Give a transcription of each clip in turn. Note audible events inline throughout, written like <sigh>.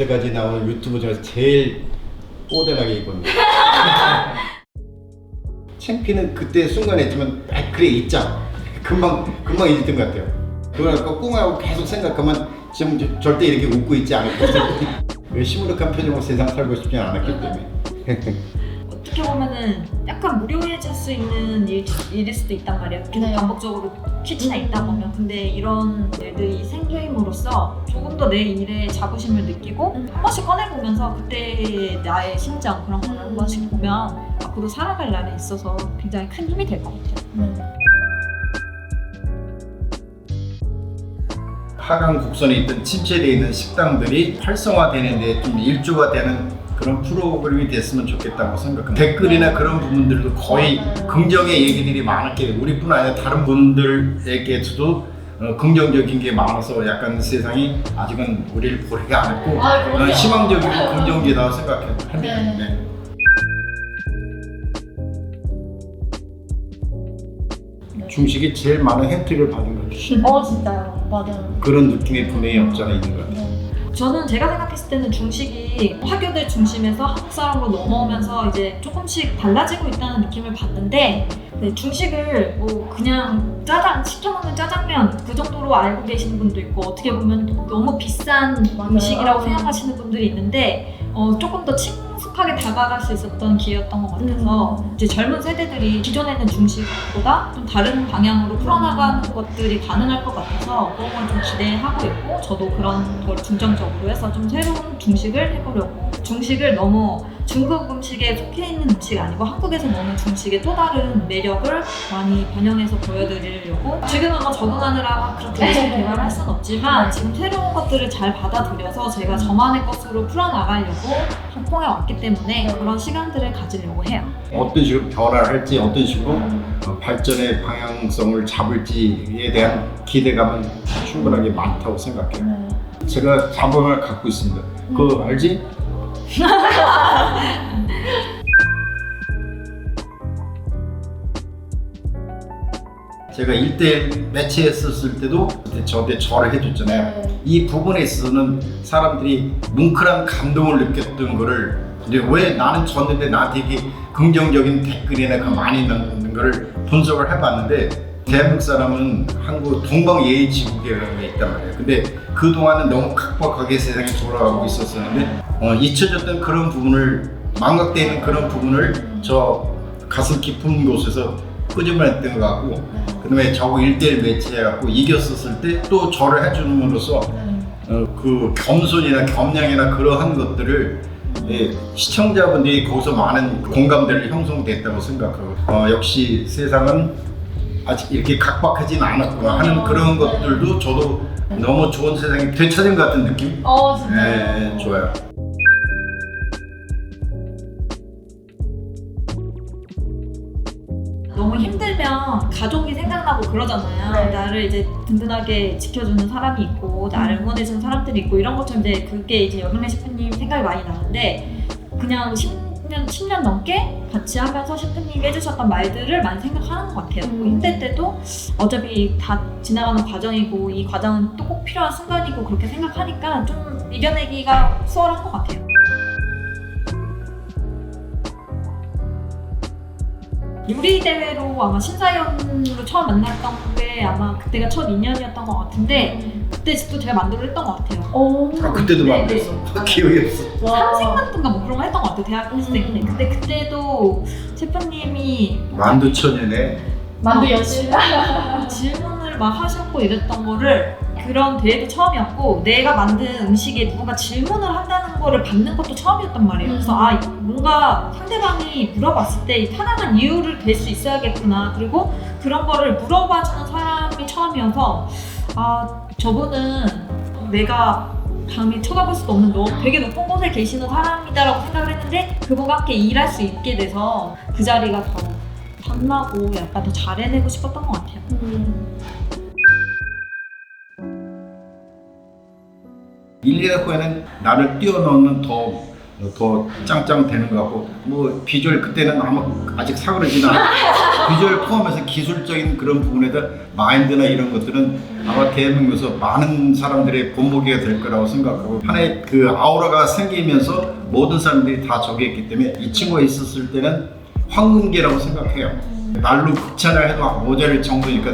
여태까지 나온 유튜브 중에서 제일 뽀대하게 입었네. <laughs> 창피는 그때 순간에 했지만 아, 그래 잊자. 금방 금방 잊었던 것 같아요. 그걸 아까 꿍하고 계속 생각하면 지금 저- 절대 이렇게 웃고 있지 않을 <laughs> 왜 시무룩한 표정으로 세상 살고 싶지 않았기 때문에. 어떻게 보면은 약간 무료해질 수 있는 일, 일일 수도 있단 말이에요. 계속 네. 반복적으로 퀴즈나 있다 보면. 근데 이런 일들이 생김으로써 조금 더 내 일에 자부심을 느끼고 음. 한 번씩 꺼내보면서 그때 나의 심정 그런 거를 한 번씩 보면 앞으로 살아갈 날에 있어서 굉장히 큰 힘이 될 것 같아요. 네. 하강 곡선에 있던 침체되어 있는 식당들이 활성화되는 데 좀 일조가 되는 그런 프로그램이 됐으면 좋겠다고 생각합니다. 댓글이나 그런 부분들도 거의. 긍정의 얘기들이 많았게 우리뿐 아니라 다른 분들에게서도 어, 긍정적인 게 많아서 약간 세상이 아직은 우리를 않았고 아, 그럼요. 어, 희망적이고 긍정적이라고 생각합니다. 네. 네. 중식이 제일 많은 혜택을 받은 거죠. 어 진짜요. 맞아요. 그런 느낌의 분명히 없지 않아 있는 것 같아요. 네. 저는 제가 생각했을 때는 중식이 화교들 중심에서 한국 사람으로 넘어오면서 이제 조금씩 달라지고 있다는 느낌을 받는데 네, 중식을 뭐 그냥 짜장 시켜 먹는 짜장면 그 정도로 알고 계시는 분도 있고 어떻게 보면 너무 비싼 맞아요. 음식이라고 생각하시는 분들이 있는데 어, 조금 더 친 숙하게 다가갈 수 있었던 기회였던 것 같아서 음. 이제 젊은 세대들이 기존에 있는 중식보다 좀 다른 방향으로 풀어나가는 것들이 가능할 것 같아서 그런 걸 좀 기대하고 있고 저도 그런 걸 중점적으로 해서 좀 새로운 중식을 해보려고 중식을 너무 중국 음식에 속해 있는 음식이 아니고 한국에서 먹는 중식의 또 다른 매력을 많이 반영해서 보여드리려고 지금은 뭐 적응하느라 그렇게 열심히 개발할 수는 없지만 지금 새로운 것들을 잘 받아들여서 제가 저만의 것으로 풀어나가려고 홍콩에 왔기 때문에 네. 그런 시간들을 가지려고 해요. 어떤 식으로 변화를 할지 어떤 식으로 어, 발전의 방향성을 잡을지에 대한 기대감은 충분하게 많다고 생각해요. 네. 제가 자본을 갖고 있습니다. 그거 알지? <laughs> 제가 1대1 매치했었을 때도 그때 저한테 절을 해줬잖아요. 네. 이 부분에 있어서는 사람들이 뭉클한 감동을 느꼈던 거를 이제 왜 나는 졌는데 나한테 이게 긍정적인 댓글이나 그 많이 넣는 거를 분석을 해봤는데 대한민국 사람은 한국 동방 예의 지국이라는 게 있단 말이에요. 근데 그 동안은 너무 각박하게 세상이 돌아가고 있었었는데 어, 잊혀졌던 그런 부분을 망각되는 그런 부분을 저 가슴 깊은 곳에서 끄집어냈던 것 같고 그다음에 저하고 1대1 매치해갖고 이겼었을 때 또 저를 해주는으로써 네. 어, 그 겸손이나 겸양이나 그러한 것들을 예, 시청자분들이 거기서 많은 공감대를 형성됐다고 생각하고 어, 역시 세상은 아직 이렇게 각박하진 않았구나 하는 그런 것들도 저도 너무 좋은 세상이 되찾은 것 같은 느낌? 어 진짜. 네, 좋아요. 너무 힘들면 가족이 생각나고 그러잖아요. 네. 나를 이제 든든하게 지켜주는 사람이 있고, 나를 응원해주는 사람들이 있고, 이런 것처럼 이제 그게 이제 여름의 셰프님 생각이 많이 나는데, 그냥 10년, 10년 넘게 같이 하면서 셰프님이 해주셨던 말들을 많이 생각하는 것 같아요. 음. 뭐 힘들 때도 어차피 다 지나가는 과정이고, 이 과정은 또 꼭 필요한 순간이고, 그렇게 생각하니까 좀 이겨내기가 수월한 것 같아요. 요리 대회로 아마 심사위원으로 처음 만났던 게 아마 그때가 첫 인연이었던 것 같은데 그때 또 제가 만들어 했던 것 같아요. 오. 아, 그때도 네, 만들었어. 기억이 없어. 와. 삼색만두인가 뭐 그런 거 했던 것 같아요. 대학생 때. 음. 근데 그때도 셰프님이 만두천년에 만두 열심히. 질문을 막 하셨고 이랬던 거를 그런 대회도 처음이었고 내가 만든 음식에 누군가 질문을 한다는 거를 받는 것도 처음이었단 말이에요. 그래서 아 뭔가 상대방이 물어봤을 때 이 타당한 이유를 댈수 있어야겠구나. 그리고 그런 거를 물어봐주는 사람이 처음이어서 아 저분은 내가 감히 쳐다볼 수도 없는 너 되게 높은 곳에 계시는 사람이다라고 생각을 했는데 그분과 함께 일할 수 있게 돼서 그 자리가 더 탐나고 약간 더 잘해내고 싶었던 것 같아요. 음. 1년 후에는 나를 뛰어넘는 더 더 짱짱 되는 것 같고 뭐 비주얼 그때는 아마 아직 사그러지는 않았고 비주얼 포함해서 기술적인 그런 부분에다 마인드나 이런 것들은 아마 대한민국에서 많은 사람들의 본보기가 될 거라고 생각하고 하나의 그 아우라가 생기면서 모든 사람들이 다 저기 했기 때문에 이 친구가 있었을 때는 황금기라고 생각해요. 날로 극찬을 해도 모자랄 정도니까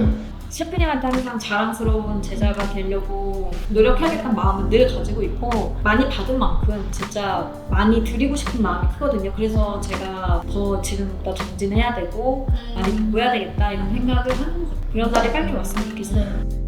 셰프님한테 항상 자랑스러운 제자가 되려고 노력하겠다는 마음은 늘 가지고 있고 많이 받은 만큼 진짜 많이 드리고 싶은 마음이 크거든요. 그래서 제가 더 지금부터 정진해야 되고 많이 공부해야 되겠다 이런 생각을 하는 거죠. 그런 날이 빨리 왔으면 좋겠어요. 네.